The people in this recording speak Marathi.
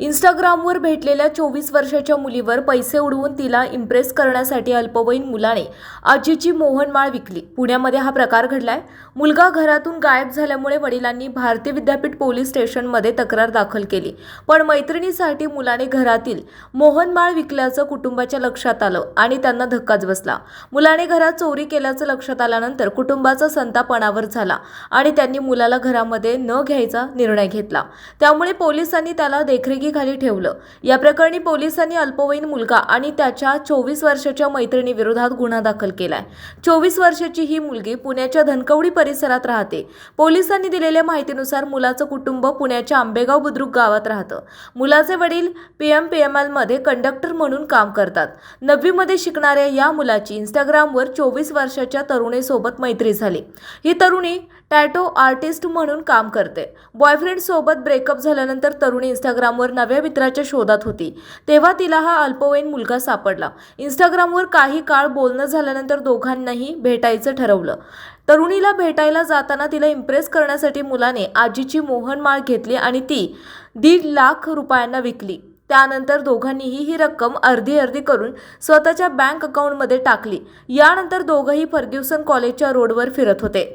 इंस्टाग्रामवर भेटलेल्या चोवीस वर्षाच्या मुलीवर पैसे उडवून तिला इम्प्रेस करण्यासाठी अल्पवयीन मुलाने आजीची मोहनमाळ विकली. पुण्यामध्ये हा प्रकार घडलाय. मुलगा घरातून गायब झाल्यामुळे वडिलांनी भारतीय विद्यापीठ पोलीस स्टेशनमध्ये तक्रार दाखल केली. पण मैत्रिणीसाठी मुलाने घरातील मोहनमाळ विकल्याचं कुटुंबाच्या लक्षात आलं आणि त्यांना धक्काच बसला. मुलाने घरात चोरी केल्याचं लक्षात आल्यानंतर कुटुंबाचा संतापणावर झाला आणि त्यांनी मुलाला घरामध्ये न घ्यायचा निर्णय घेतला. त्यामुळे पोलिसांनी त्याला देखरेखीखाली ठेवलं. या प्रकरणी पोलिसांनी अल्पवयीन मुलगा आणि त्याच्या चोवीस वर्षाच्या मैत्रिणी विरोधात गुन्हा दाखल केलाय. चोवीस वर्षाची ही मुलगी पुण्याच्या धनकवडी परिसरात राहते. पोलिसांनी दिलेल्या माहितीनुसार मुलाचं कुटुंब पुण्याच्या आंबेगाव बुद्रुक गावात राहतं. मुलाचे वडील पी एम पी एम एलमध्ये कंडक्टर म्हणून काम करतात. नववीमध्ये शिकणाऱ्या या मुलाची इंस्टाग्रामवर चोवीस वर्षाच्या तरुणीसोबत मैत्री झाली. ही तरुणी टॅटो आर्टिस्ट म्हणून काम करते. बॉयफ्रेंड सोबत ब्रेकअप झाल्यानंतर तरुणी इंस्टाग्रामवर नव्या मित्राच्या शोधात होती. तेव्हा तिला हा अल्पवयीन मुलगा सापडला. इंस्टाग्रामवर काही काळ बोलणं झाल्यानंतर दोघांनाही भेटायचं ठरवलं. तरुणीला भेटायला जाताना तिला इम्प्रेस करण्यासाठी मुलाने आजीची मोहनमाळ घेतली आणि ती दीड लाख रुपयांना विकली. त्यानंतर दोघांनीही ही रक्कम अर्धी अर्धी करून स्वतःच्या बँक अकाउंटमध्ये टाकली. यानंतर दोघंही फर्ग्युसन कॉलेजच्या रोडवर फिरत होते.